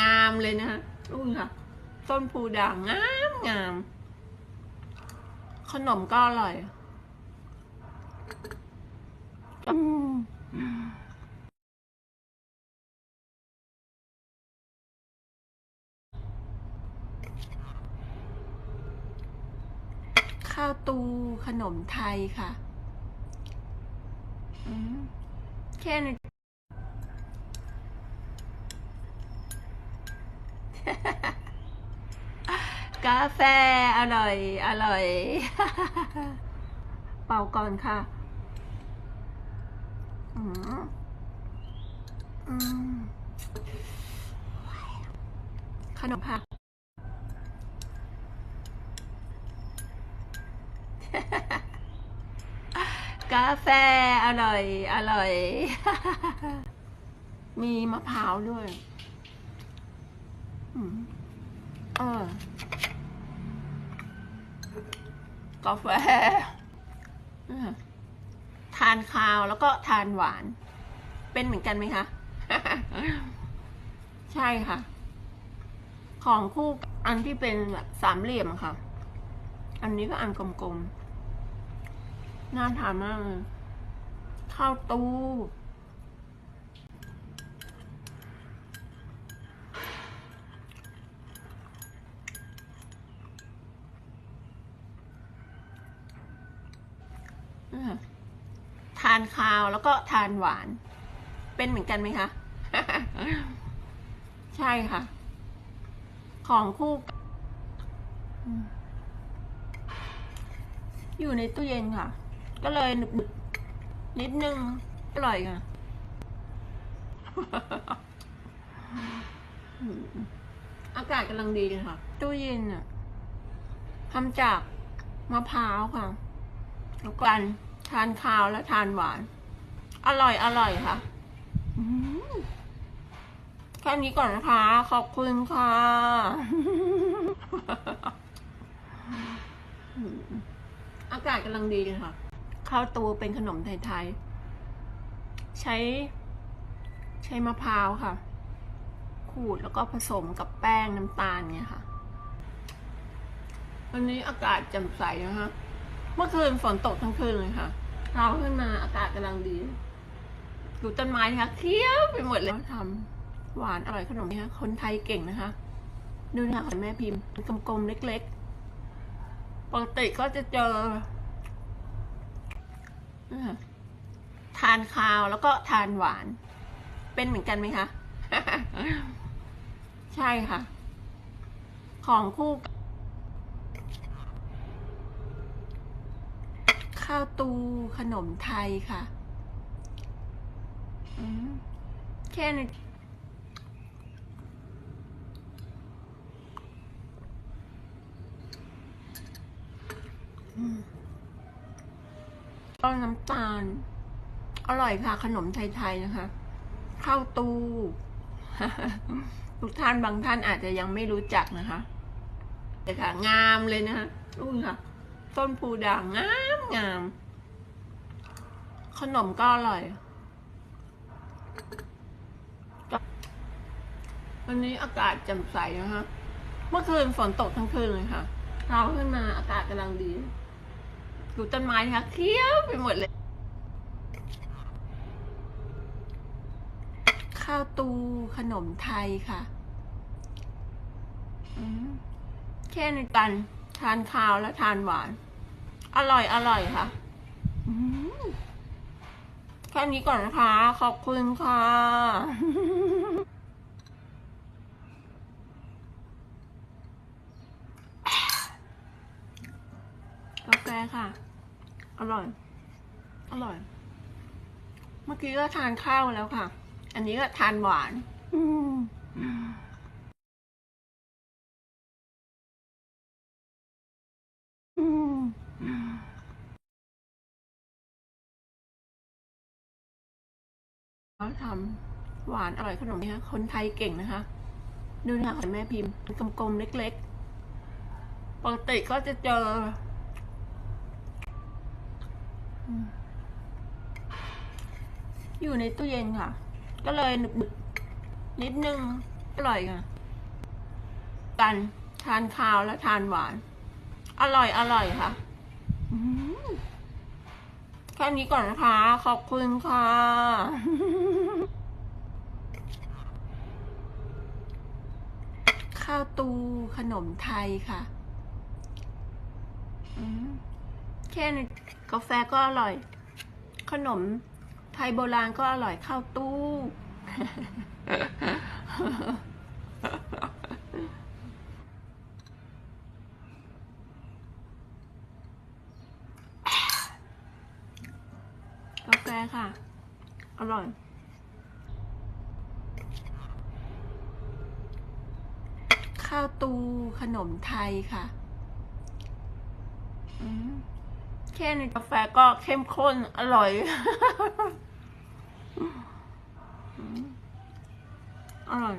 งามเลยนะคะนู่นค่ะ ต้นพูด่างงามงาม ขนมก็อร่อยอืมข้าวตูขนมไทยค่ะอืมแค่นี้ กาแฟอร่อย อร่อย เป่าก่อนค่ะอืมอืมขนมค่ะกาแฟอร่อย อร่อย มีมะพร้าวด้วย อืมเออ กาแฟทานข้าวแล้วก็ทานหวาน เป็นเหมือนกันไหมคะ ใช่ค่ะ ของคู่อันที่เป็นแบบสามเหลี่ยมค่ะ อันนี้ก็อันกลมๆ น่าทานมากเลยข้าวตู อืมทานข้าวแล้วก็ทานหวาน เป็นเหมือนกันไหมคะ ใช่ค่ะ ของคู่ อยู่ในตู้เย็นค่ะ ก็เลยหนึบนิดนึง อร่อยค่ะอืมอากาศกำลังดีเลยค่ะ ตู้เย็นอะทำจากมะพร้าวค่ะ แล้วกัน ทานข้าวและทานหวาน อร่อยอร่อยค่ะแค่นี้ก่อนนะคะ ขอบคุณค่ะอากาศกำลังดีค่ะ ข้าวตูเป็นขนมไทยๆ ใช้ ใช้มะพร้าวค่ะ ขูดแล้วก็ผสมกับแป้งน้ำตาลเนี่ยค่ะ วันนี้อากาศแจ่มใสนะคะ เมื่อคืนฝนตกทั้งคืนเลยค่ะเช้าขึ้นมาอากาศกำลังดีดูต้นไม้นะคะเขียวไปหมดเลยทำหวานอร่อยขนมนี้ค่ะคนไทยเก่งนะคะดูนะคะของแม่พิมพ์กลมๆเล็กๆปกติก็จะเจอทานข้าวแล้วก็ทานหวาน เป็นเหมือนกันไหมคะ ใช่ค่ะ ของคู่ ข้าวตูขนมไทยค่ะแค่นี้ต้นน้ำตาล อร่อยค่ะ ขนมไทย ๆ นะคะ ข้าวตู ทุกท่านบางท่านอาจจะยังไม่รู้จักนะคะแต่ค่ะ งามเลยนะคะนู่นค่ะ ต้นพูด่างงาม งาม ขนมก็อร่อย วันนี้อากาศแจ่มใสนะคะเมื่อคืนฝนตกทั้งคืนเลยค่ะเช้าขึ้นมาอากาศกำลังดีดูต้นไม้นะคะเขียวไปหมดเลย ข้าวตูขนมไทยค่ะแค่ในกันทานข้าวและทานหวาน อร่อยอร่อยค่ะแค่นี้ก่อนนะคะ ขอบคุณค่ะกาแฟค่ะ อร่อย อร่อย เมื่อกี้ก็ทานข้าวแล้วค่ะ อันนี้ก็ทานหวาน อืม เขาทำหวานอร่อยขนมนี้ค่ะคนไทยเก่งนะคะดูนะคะของแม่พิมพ์กลมๆเล็กๆ ปกติก็จะเจอออยู่ในตู้เย็นค่ะ ก็เลยหนึบๆนิดนึงอร่อยค่ะกันทานข้าวและทานหวาน อร่อยอร่อยค่ะ แค่นี้ก่อนนะคะ ขอบคุณค่ะข้าวตูขนมไทยค่ะแค่นกาแฟก็อร่อย ขนมไทยโบราณก็อร่อยข้าวตู้ กาแฟค่ะ อร่อย ข้าวตูขนมไทยค่ะแค่นี้กาแฟก็เข้มข้นอร่อย อร่อย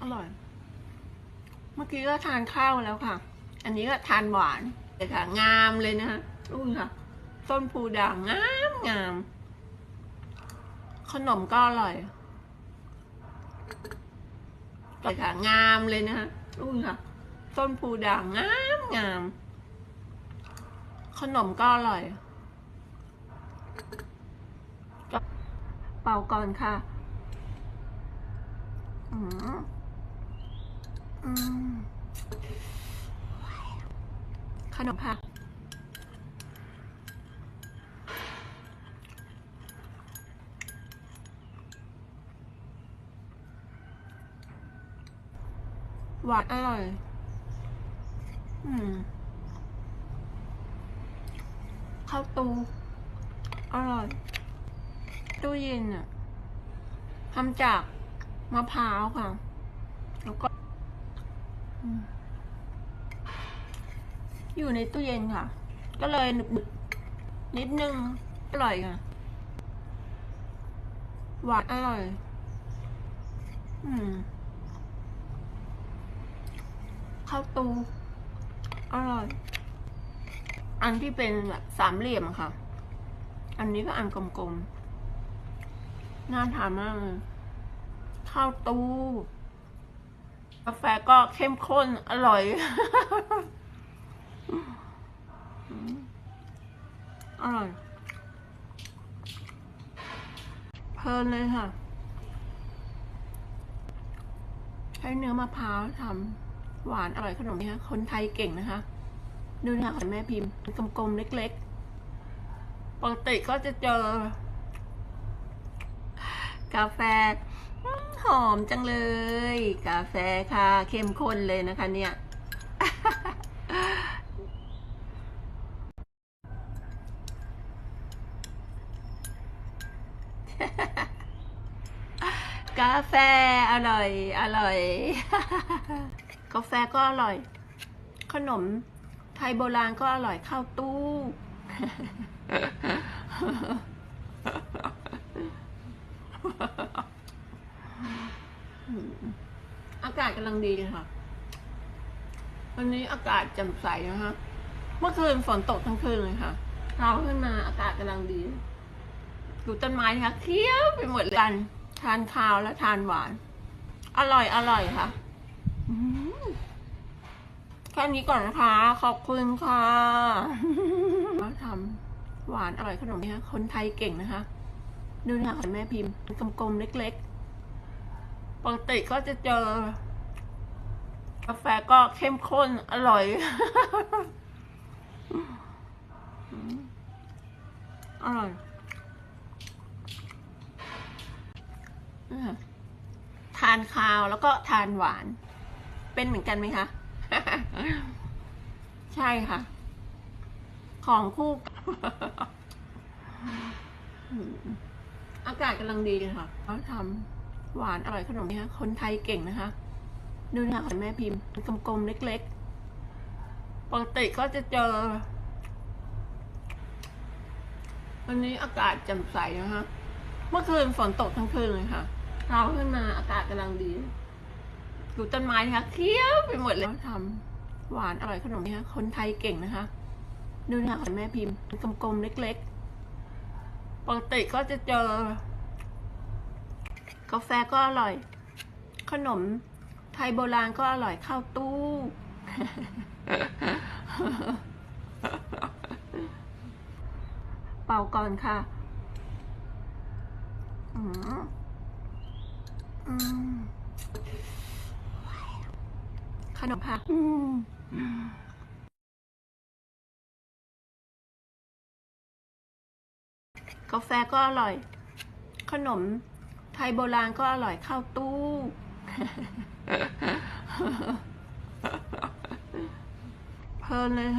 อร่อย เมื่อกี้ก็ทานข้าวแล้วค่ะ อันนี้ก็ทานหวานเลยค่ะ งามเลยนะฮะ ดูค่ะ ต้นพูด่างงามงาม ขนมก็อร่อยเลยค่ะงามเลยนะฮะดูค่ะ ต้นพูด่างงามงาม ขนมก็อร่อย เป่าก่อนค่ะ อืมอืมขนมค่ะ หวานอร่อย อืมข้าวตูอร่อย ตู้เย็นอะทำจากมะพร้าวค่ะ แล้วก็ออยู่ในตู้เย็นค่ะ ก็เลยหนึบนิดนึง อร่อยค่ะ หวานอร่อย อืม ข้าวตูอร่อย อันที่เป็นแบบสามเหลี่ยมค่ะ อันนี้ก็อันกลมๆ น่าทานมากเลยข้าวตูกาแฟก็เข้มข้นอร่อย อร่อย เพลินเลยค่ะ ใช้เนื้อมะพร้าวทำ หวานอร่อยขนมนี้ค่ะคนไทยเก่งนะคะ ดูนะคะของแม่พิมพ์กลมๆเล็กๆ ปกติก็จะเจอ กาแฟหอมจังเลย กาแฟค่ะ เข้มข้นเลยนะคะเนี่ยกาแฟอร่อย อร่อย กาแฟก็อร่อย ขนมไทยโบราณก็อร่อยข้าวตู้ อากาศกำลังดีค่ะ วันนี้อากาศแจ่มใสนะฮะเมื่อคืนฝนตกทั้งคืนเลยค่ะเช้าขึ้นมาอากาศกำลังดีดูต้นไม้นะคะเขี้ยวไปหมดเลยกัน ทานข้าวและทานหวาน อร่อยอร่อยค่ะอืม แค่นี้ก่อนนะคะ ขอบคุณค่ะมาทำหวานอร่อยขนมนี้ค่ะคนไทยเก่งนะคะดูนะคะของแม่พิมพ์กลมๆเล็กๆปกติก็จะเจอกาแฟก็เข้มข้นอร่อย อร่อยทานข้าวแล้วก็ทานหวาน เป็นเหมือนกันไหมคะ ใช่ค่ะ ของคู่อากาศกำลังดีเลยค่ะเขาทำหวานอร่อยขนมนี้ค่ะคนไทยเก่งนะคะ ดูนะคะแม่พิมพ์กลมๆเล็กๆ ปกติก็จะเจอ วันนี้อากาศแจ่มใสนะคะ เมื่อคืนฝนตกทั้งคืนเลยค่ะเช้าขึ้นมาอากาศกำลังดี ดูต้นไม้นะคะเขียวไปหมดเลยทำหวานอร่อยขนมนี้ค่ะคนไทยเก่งนะคะดูนะคะของแม่พิมพ์กลมๆเล็กๆปกติก็จะเจอ กาแฟก็อร่อย ขนมไทยโบราณก็อร่อยข้าวตู้ เป่าก่อนค่ะอืมอืม ขนมค่ะ อืมกาแฟก็อร่อย ขนมไทยโบราณก็อร่อยข้าวตู้ เพลินเลย